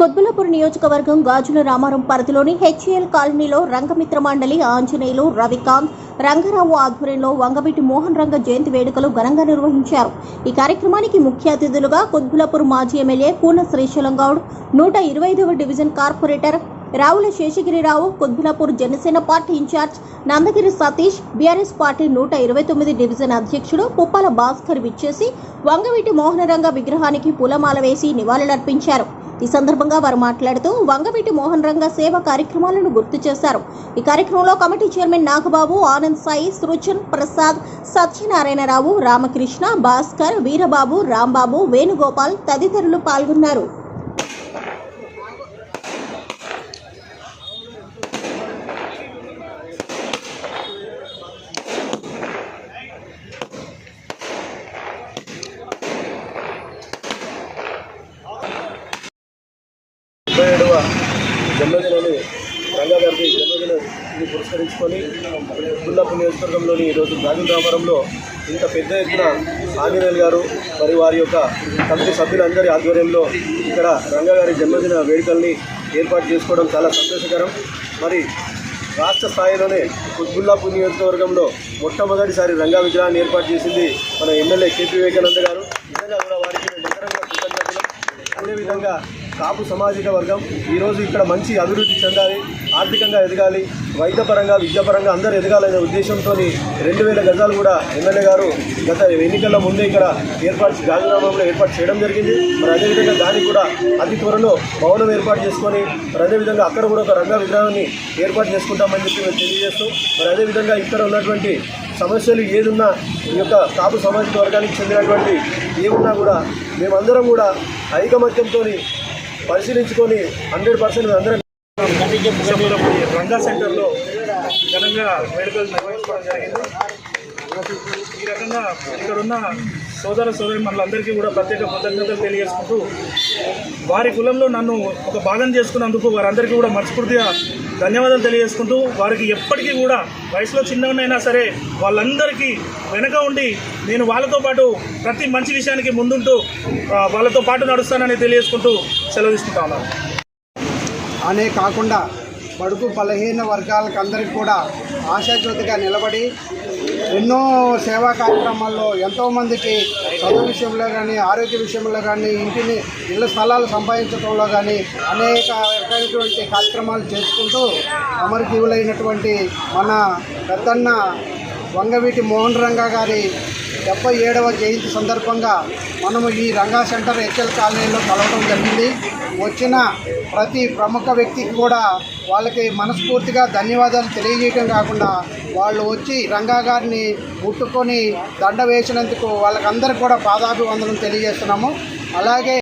కొద్దులపూర్ నియోజకవర్గం గాజుల రామారం పరిధిలోని హెచ్ఏఎల్ కాలనీలో రంగమిత్ర మండలి ఆంజనేయులు రవికాంత్ రంగారావు ఆధ్వర్యంలో వంగవీటి మోహన్ రంగ జయంతి వేడుకలు ఘనంగా నిర్వహించారు. ఈ కార్యక్రమానికి ముఖ్య అతిథులుగా కొద్దులపూర్ మాజీ ఎమ్మెల్యే కూన శ్రీశైలం గౌడ్ నూట ఇరవై ఐదవ division corporator Ravula Seshagirirao Kutbullapur Janasena party incharge Nandagiri Satish BRS party నూట ఇరవై తొమ్మిది డివిజన్ అధ్యక్షుడు పుప్పాల భాస్కర్ విచ్చేసి వంగవీటి మోహనరంగ విగ్రహానికి పూలమాల వేసి నివాళులర్పించారు. ఈ సందర్భంగా వారు మాట్లాడుతూ వంగవీటి మోహన్ రంగ సేవ కార్యక్రమాలను గుర్తు చేశారు. ఈ కార్యక్రమంలో కమిటీ చైర్మన్ నాగబాబు ఆనంద్ సాయి సృజన్ ప్రసాద్ సత్యనారాయణరావు రామకృష్ణ భాస్కర్ వీరబాబు రాంబాబు వేణుగోపాల్ తదితరులు పాల్గొన్నారు. డెబ్బై ఏడవ జన్మదినాన్ని రంగా గారికి జన్మదినాన్ని పురస్కరించుకొని గుల్లాపు నియోజకవర్గంలోని ఈరోజు గాజుల రామారంలో ఇంత పెద్ద ఎత్తున ఆంజనేయులు గారు మరి వారి యొక్క కమిటీ సభ్యులందరి ఆధ్వర్యంలో ఇక్కడ రంగాగారి జన్మదిన వేడుకల్ని ఏర్పాటు చేసుకోవడం చాలా సంతోషకరం. మరి రాష్ట్ర స్థాయిలోనే కుత్బుల్లాపూర్ నియోజకవర్గంలో మొట్టమొదటిసారి రంగా విగ్రహాన్ని ఏర్పాటు చేసింది మన ఎమ్మెల్యే కేపీ వివేకానంద గారు. నిజంగా కూడా వారికి మేమందరం కూడా కృతజ్ఞతలు. అదేవిధంగా కాపు సామాజిక వర్గం ఈరోజు ఇక్కడ మంచి అభివృద్ధి చెందాలి ఆర్థికంగా ఎదగాలి వైద్యపరంగా విద్యాపరంగా అందరూ ఎదగాలనే ఉద్దేశంతో రెండు వేల గజాలు కూడా ఎమ్మెల్యే గారు గత ఎన్నికల ముందే ఇక్కడ ఏర్పాటు గాజునామంలో ఏర్పాటు చేయడం జరిగింది. మరి అదేవిధంగా దానికి కూడా అతి త్వరలో భవనం ఏర్పాటు చేసుకొని మరి అదేవిధంగా అక్కడ కూడా ఒక రంగ విగ్రహాన్ని ఏర్పాటు చేసుకుంటామని చెప్పి మేము తెలియజేస్తూ మరి అదేవిధంగా ఇక్కడ ఉన్నటువంటి సమస్యలు ఏదున్నా ఈ యొక్క కాపు సామాజిక వర్గానికి చెందినటువంటి ఏమున్నా కూడా మేమందరం కూడా ఐకమత్యంతో పరిశీలించుకొని హండ్రెడ్ పర్సెంట్ అందరం రంగా సెంటర్లో ఘనంగా వేడుకలు నిర్వహించుకోవడం జరిగింది. ఈ రకంగా ఇక్కడున్న సోదర సోదరి మనందరికీ కూడా ప్రత్యేక కృతజ్ఞతలు తెలియజేసుకుంటూ వారి కులంలో నన్ను ఒక భాగం చేసుకున్నందుకు వారందరికీ కూడా మనస్ఫూర్తిగా ధన్యవాదాలు తెలియజేసుకుంటూ వారికి ఎప్పటికీ కూడా వయసులో చిన్నవనైనా సరే వాళ్ళందరికీ వెనక ఉండి నేను వాళ్ళతో పాటు ప్రతి మంచి విషయానికి ముందుంటూ వాళ్ళతో పాటు నడుస్తానని తెలియజేసుకుంటూ సెలవు తీసుకుంటా ఉన్నాను. అనే కాకుండా బడుగు బలహీన వర్గాలకు అందరికీ కూడా ఆశాజ్యోతిగా నిలబడి ఎన్నో సేవా కార్యక్రమాల్లో ఎంతోమందికి చదువు విషయంలో కానీ ఆరోగ్య విషయంలో కానీ ఇంటిని ఇళ్ళ స్థలాలు సంపాదించడంలో కానీ అనేక రకమైనటువంటి కార్యక్రమాలు చేసుకుంటూ అమరజీవులైనటువంటి మన పెద్దన్న వంగవీటి మోహన్ రంగా గారి డెబ్బై ఏడవ జయంతి సందర్భంగా మనము ఈ రంగా సెంటర్ హెచ్ఎల్ కాలనీలో కలవడం జరిగింది. వచ్చిన ప్రతి ప్రముఖ వ్యక్తికి కూడా వాళ్ళకి మనస్ఫూర్తిగా ధన్యవాదాలు తెలియజేయడం కాకుండా వాళ్ళు వచ్చి రంగా గారిని ముట్టుకొని దండ వేసినందుకు వాళ్ళకందరికీ కూడా పాదాభివందనం తెలియజేస్తున్నాము. అలాగే